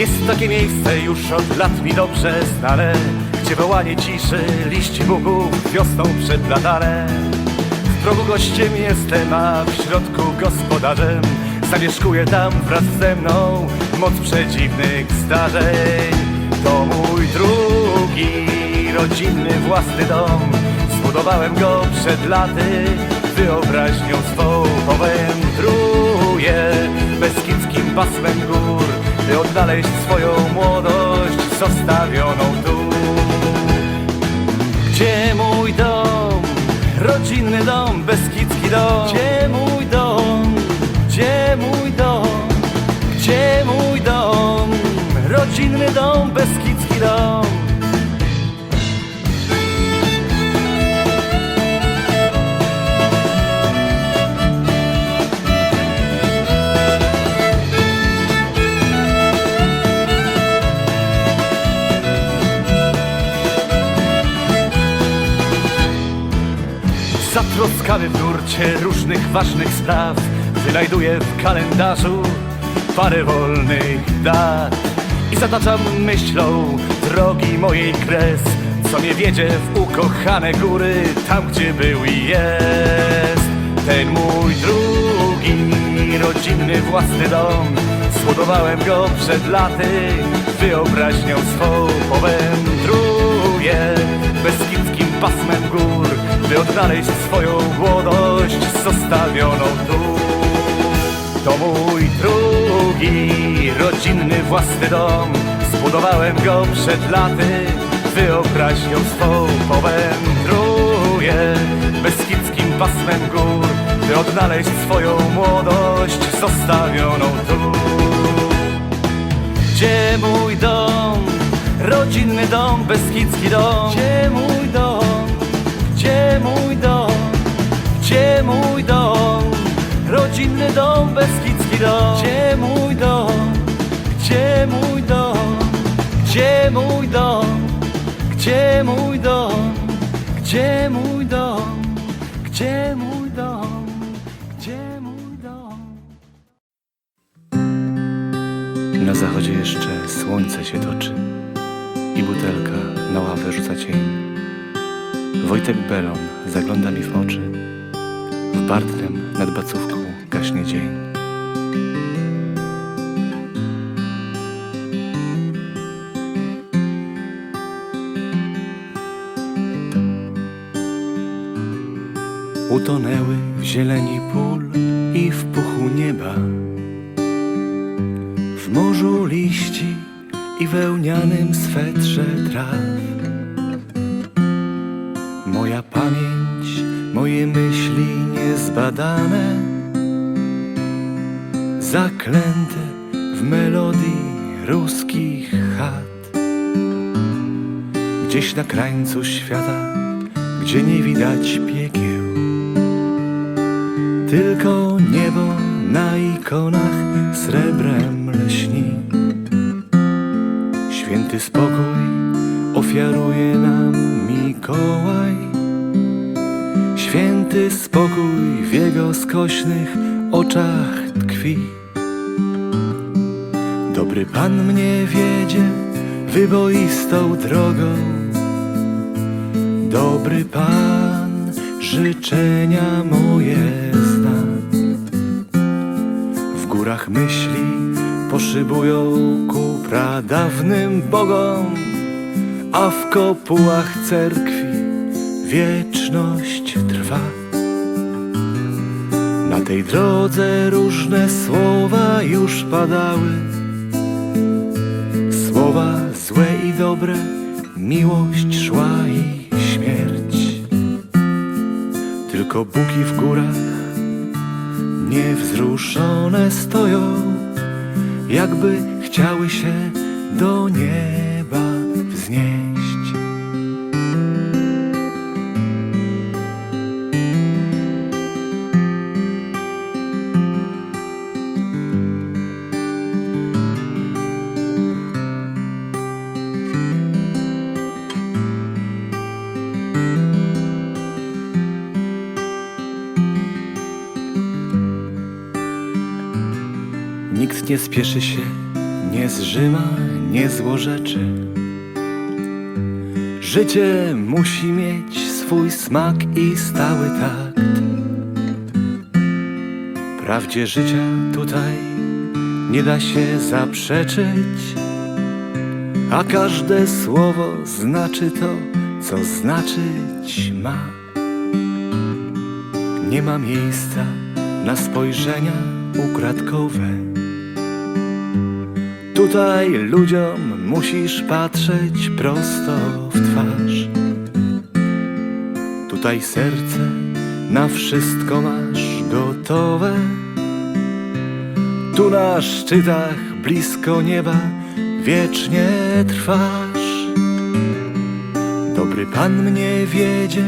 Jest takie miejsce już od lat mi dobrze znane Gdzie wołanie ciszy, liści bugów wiosną przeplatane W progu gościem jestem, a w środku gospodarzem. Zamieszkuję tam wraz ze mną moc przedziwnych zdarzeń. To mój drugi rodzinny własny dom. Zbudowałem go przed laty Wyobraźnią swą powędruję. Beskidzkim pasmem gór By odnaleźć swoją młodość Zostawioną tu Gdzie mój dom? Rodzinny dom, beskidzki dom Gdzie mój dom? Gdzie mój dom? Gdzie mój dom? Rodzinny dom, beskidzki dom Zatroskany w nurcie różnych ważnych spraw Wynajduję w kalendarzu parę wolnych dat. I zataczam myślą drogi mojej kres Co mnie wiedzie w ukochane góry Tam gdzie był i jest. Ten mój drugi rodzinny własny dom Zbudowałem go przed laty Wyobraźnią swą powędruję. Beskidzkim pasmem gór By odnaleźć swoją młodość Zostawioną tu. To mój drugi rodzinny własny dom. Zbudowałem go przed laty Wyobraźnią swą powędruję. Beskidzkim pasmem gór By odnaleźć swoją młodość Zostawioną tu. Gdzie mój dom? Rodzinny dom, beskidzki dom. Gdzie mój dom? Gdzie mój dom? Gdzie mój dom? Rodzinny dom, beskidzki dom Gdzie mój dom? Gdzie mój dom? Gdzie mój dom? Gdzie mój dom? Gdzie mój dom? Gdzie mój dom? Gdzie mój dom? Na zachodzie jeszcze słońce się toczy i butelka na ławę rzuca cień. Wojtek Belon zagląda mi w oczy. W Bartnem nad bacówką gaśnie dzień. Utonęły w zieleni pól i w puchu nieba. W morzu liści i wełnianym swetrze traw pamięć, moje myśli niezbadane. Zaklęte w melodii ruskich chat. Gdzieś na krańcu świata, gdzie nie widać piekieł. Tylko niebo na ikonach srebrem lśni. Święty spokój ofiaruje nam Mikołaj Święty spokój w jego skośnych oczach tkwi. Dobry Pan mnie wiedzie wyboistą drogą. Dobry Pan życzenia moje zna. W górach myśli poszybują ku pradawnym bogom, a w kopułach cerkwi wieczność trwa. Tej drodze różne słowa już padały, słowa złe i dobre, miłość szła i śmierć. Tylko buki w górach niewzruszone stoją, jakby chciały się do nieba wznieść. Nikt nie spieszy się nie zżyma, nie złorzeczy. Życie musi mieć swój smak i stały takt. Prawdzie życia tutaj nie da się zaprzeczyć, a każde słowo znaczy to, co znaczyć ma. Nie ma miejsca na spojrzenia ukradkowe. Tutaj ludziom musisz patrzeć prosto w twarz. Tutaj serce na wszystko masz gotowe. Tu na szczytach blisko nieba wiecznie trwasz. Dobry Pan mnie wiedzie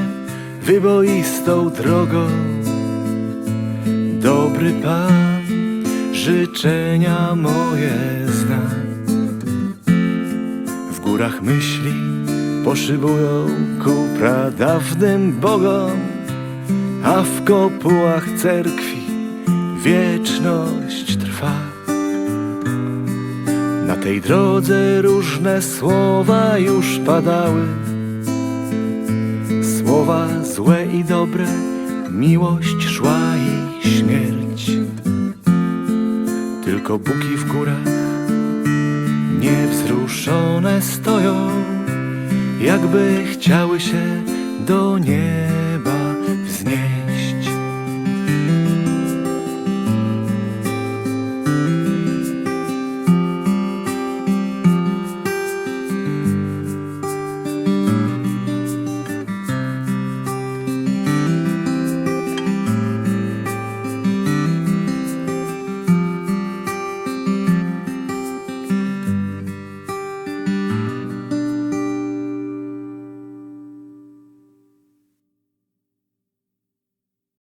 wyboistą drogą. Dobry Pan życzenia moje górach myśli poszybują ku pradawnym bogom, a w kopułach cerkwi wieczność trwa. Na tej drodze różne słowa już padały, słowa złe i dobre, miłość szła i śmierć. Tylko buki w górach niewzruszone stoją, jakby chciały się do nieba